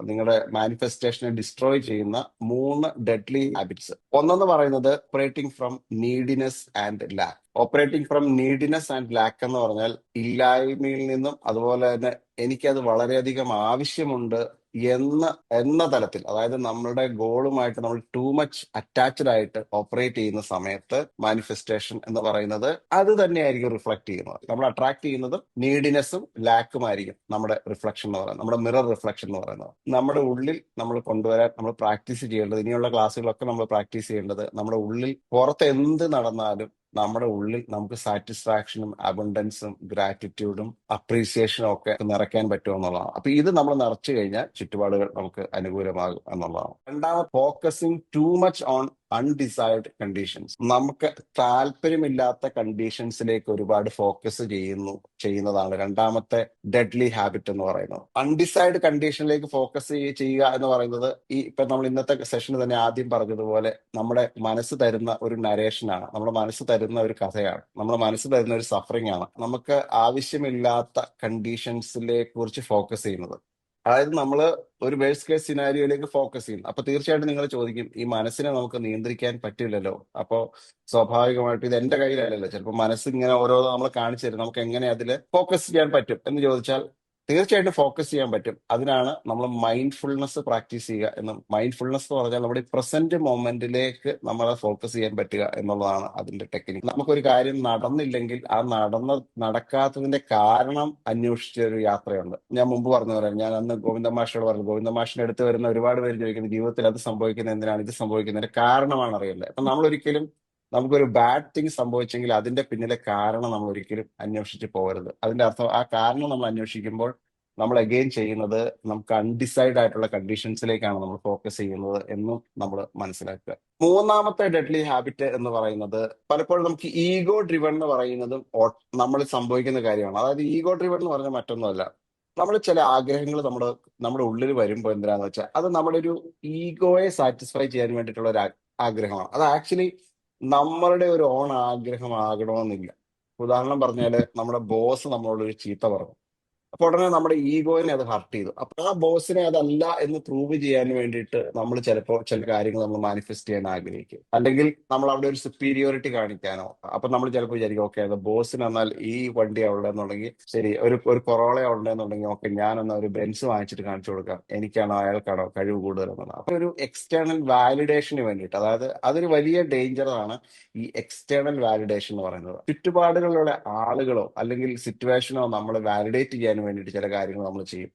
നിങ്ങളുടെ മാനിഫെസ്റ്റേഷനെ ഡിസ്ട്രോയ് ചെയ്യുന്ന മൂന്ന് ഡെഡ്ലി ഹാബിറ്റ്സ് ഒന്നെന്ന് പറയുന്നത് operating from neediness and lack operating from neediness and lack എന്ന് പറഞ്ഞാൽ ഇല്ലായ്മയിൽ നിന്നും അതുപോലെ തന്നെ എനിക്കത് വളരെയധികം ആവശ്യമുണ്ട് എന്ന എന്ന തലത്തിൽ അതായത് നമ്മളുടെ ഗോളുമായിട്ട് നമ്മൾ ടു മച്ച് അറ്റാച്ച്ഡ് ആയിട്ട് ഓപ്പറേറ്റ് ചെയ്യുന്ന സമയത്ത് മാനിഫെസ്റ്റേഷൻ എന്ന് പറയുന്നത് അത് തന്നെയായിരിക്കും റിഫ്ലക്ട് ചെയ്യുന്നത്. നമ്മൾ അട്രാക്ട് ചെയ്യുന്നത് നീഡിനെസ്സും ലാക്കും ആയിരിക്കും നമ്മുടെ റിഫ്ലക്ഷൻ എന്ന് പറയുന്നത് നമ്മുടെ മിറർ റിഫ്ലക്ഷൻ എന്ന് പറയുന്നത്. നമ്മുടെ ഉള്ളിൽ നമ്മൾ കൊണ്ടുവരാൻ നമ്മൾ പ്രാക്ടീസ് ചെയ്യേണ്ടത് ഇനിയുള്ള ക്ലാസ്സുകളൊക്കെ നമ്മൾ പ്രാക്ടീസ് ചെയ്യേണ്ടത് നമ്മുടെ ഉള്ളിൽ പുറത്ത് എന്ത് നടന്നാലും നമ്മുടെ ഉള്ളിൽ നമുക്ക് സാറ്റിസ്ഫാക്ഷനും അബണ്ടൻസും ഗ്രാറ്റിറ്റ്യൂഡും അപ്രീസിയേഷനും ഒക്കെ നിറയ്ക്കാൻ പറ്റും എന്നുള്ളതാണ്. അപ്പൊ ഇത് നമ്മൾ നിറച്ചു കഴിഞ്ഞാൽ ചുറ്റുപാടുകൾ നമുക്ക് അനുകൂലമാകും എന്നുള്ളതാണ്. രണ്ടാമത് focusing too much on undecided conditions നമുക്ക് താല്പര്യമില്ലാത്ത കണ്ടീഷൻസിലേക്ക് ഒരുപാട് ഫോക്കസ് ചെയ്യുന്നു ചെയ്യുന്നതാണ് രണ്ടാമത്തെ ഡെഡ്ലി ഹാബിറ്റ് എന്ന് പറയുന്നത്. അൺഡിസൈഡ് കണ്ടീഷനിലേക്ക് ഫോക്കസ് ചെയ്യുക എന്ന് പറയുന്നത് ഈ ഇപ്പൊ നമ്മൾ ഇന്നത്തെ സെഷനിൽ തന്നെ ആദ്യം പറഞ്ഞതുപോലെ നമ്മുടെ മനസ്സ് തരുന്ന ഒരു നരേഷനാണ് നമ്മുടെ മനസ്സ് തരുന്ന ഒരു കഥയാണ്. നമ്മുടെ മനസ്സ് തരുന്ന ഒരു സഫറിംഗ് ആണ്. നമുക്ക് ആവശ്യമില്ലാത്ത കണ്ടീഷൻസിലെ കുറിച്ച് ഫോക്കസ് ചെയ്യുന്നത്. അതായത് നമ്മൾ ഒരു വേഴ്സ് കേസ് സിനാരിയോയിലേക്ക് ഫോക്കസ് ചെയ്യും. അപ്പൊ തീർച്ചയായിട്ടും നിങ്ങൾ ചോദിക്കും ഈ മനസ്സിനെ നമുക്ക് നിയന്ത്രിക്കാൻ പറ്റില്ലല്ലോ? അപ്പോ സ്വാഭാവികമായിട്ട് ഇത് എന്റെ കയ്യിലല്ലല്ലോ. ചിലപ്പോൾ മനസ്സ് ഇങ്ങനെ ഓരോ നമ്മൾ കാണിച്ചു തരും. നമുക്ക് എങ്ങനെ അതിൽ ഫോക്കസ് ചെയ്യാൻ പറ്റും എന്ന് ചോദിച്ചാൽ തീർച്ചയായിട്ടും ഫോക്കസ് ചെയ്യാൻ പറ്റും. അതിനാണ് നമ്മൾ മൈൻഡ്ഫുൾനെസ് പ്രാക്ടീസ് ചെയ്യുക എന്ന്. മൈൻഡ്ഫുൾനെസ് എന്ന് പറഞ്ഞാൽ നമ്മുടെ പ്രസന്റ് മൊമെന്റിലേക്ക് നമ്മളെ ഫോക്കസ് ചെയ്യാൻ പറ്റുക എന്നുള്ളതാണ് അതിന്റെ ടെക്നിക്ക് നമുക്കൊരു കാര്യം നടന്നില്ലെങ്കിൽ ആ നടന്ന നടക്കാത്തതിന്റെ കാരണം അന്വേഷിച്ച ഒരു യാത്രയുണ്ട്. ഞാൻ മുമ്പ് പറഞ്ഞു പറയാം ഞാൻ അന്ന് ഗോവിന്ദ മാഷോട് പറഞ്ഞു ഗോവിന്ദ ഗോവിന്ദമാഷിന്റെ അടുത്ത് വരുന്ന ഒരുപാട് പേര് ചോദിക്കുന്നത് ജീവിതത്തിൽ അത് സംഭവിക്കുന്നത് എന്തിനാണ്? ഇത് സംഭവിക്കുന്നതിന്റെ കാരണമാണ് അറിയുന്നത് അപ്പൊ നമ്മൾ ഒരിക്കലും നമുക്കൊരു ബാഡ് തിങ് സംഭവിച്ചെങ്കിൽ അതിന്റെ പിന്നിലെ കാരണം നമ്മൾ ഒരിക്കലും അന്വേഷിച്ച് പോകരുത്. അതിന്റെ അർത്ഥം ആ കാരണം നമ്മൾ അന്വേഷിക്കുമ്പോൾ നമ്മൾ അഗെയിൻ ചെയ്യുന്നത് നമുക്ക് അൺഡിസൈഡ് ആയിട്ടുള്ള കണ്ടീഷൻസിലേക്കാണ് നമ്മൾ ഫോക്കസ് ചെയ്യുന്നത് എന്നും നമ്മൾ മനസ്സിലാക്കുക. മൂന്നാമത്തെ ഡെഡ്ലി ഹാബിറ്റ് എന്ന് പറയുന്നത് പലപ്പോഴും നമുക്ക് ഈഗോ ഡ്രിവൺ എന്ന് പറയുന്നതും നമ്മൾ സംഭവിക്കുന്ന കാര്യമാണ്. അതായത് ഈഗോ ഡ്രിവൺ എന്ന് പറഞ്ഞാൽ മറ്റൊന്നുമല്ല. നമ്മൾ ചില ആഗ്രഹങ്ങൾ നമ്മുടെ നമ്മുടെ ഉള്ളിൽ വരുമ്പോൾ എന്തിനാന്ന് വെച്ചാൽ അത് നമ്മുടെ ഒരു ഈഗോയെ സാറ്റിസ്ഫൈ ചെയ്യാൻ വേണ്ടിയിട്ടുള്ള ഒരു ആഗ്രഹമാണ്. അത് ആക്ച്വലി നമ്മളുടെ ഒരു ഓൺ ആഗ്രഹം ആകണമെന്നില്ല. ഉദാഹരണം പറഞ്ഞാൽ നമ്മുടെ ബോസ് നമ്മളോട് ഒരു ചീത്ത പറഞ്ഞു അപ്പൊ ഉടനെ നമ്മുടെ ഈഗോയിനെ അത് ഹർട്ട് ചെയ്തു. അപ്പൊ ആ ബോസിനെ അതല്ല എന്ന് പ്രൂവ് ചെയ്യാൻ വേണ്ടിയിട്ട് നമ്മൾ ചിലപ്പോൾ ചില കാര്യങ്ങൾ നമ്മൾ മാനിഫെസ്റ്റ് ചെയ്യാൻ ആഗ്രഹിക്കും. അല്ലെങ്കിൽ നമ്മൾ അവിടെ ഒരു സുപ്പീരിയോറിറ്റി കാണിക്കാനോ അപ്പൊ നമ്മൾ ചിലപ്പോൾ വിചാരിക്കും ഓക്കെ അത് ബോസിന് എന്നാൽ ഈ വണ്ടി ഉള്ളതെന്നുണ്ടെങ്കിൽ ശരി ഒരു ഒരു കൊറോള ഉണ്ടെന്നുണ്ടെങ്കിൽ ഓക്കെ ഞാനൊന്ന് ഒരു ബെൻസ് വാങ്ങിച്ചിട്ട് കാണിച്ചു കൊടുക്കാം. എനിക്കാണോ അയാൾക്കാണോ കഴിവ് കൂടുതലെന്നുള്ളത്. അപ്പൊ ഒരു എക്സ്റ്റേണൽ വാലിഡേഷന് വേണ്ടിയിട്ട് അതായത് അതൊരു വലിയ ഡേഞ്ചറാണ് ഈ എക്സ്റ്റേണൽ വാലിഡേഷൻ എന്ന് പറയുന്നത്. ചുറ്റുപാടുകളിലുള്ള ആളുകളോ അല്ലെങ്കിൽ സിറ്റുവേഷനോ നമ്മൾ വാലിഡേറ്റ് ചെയ്യാൻ വേണ്ടിയിട്ട് ചില കാര്യങ്ങൾ നമ്മൾ ചെയ്യും.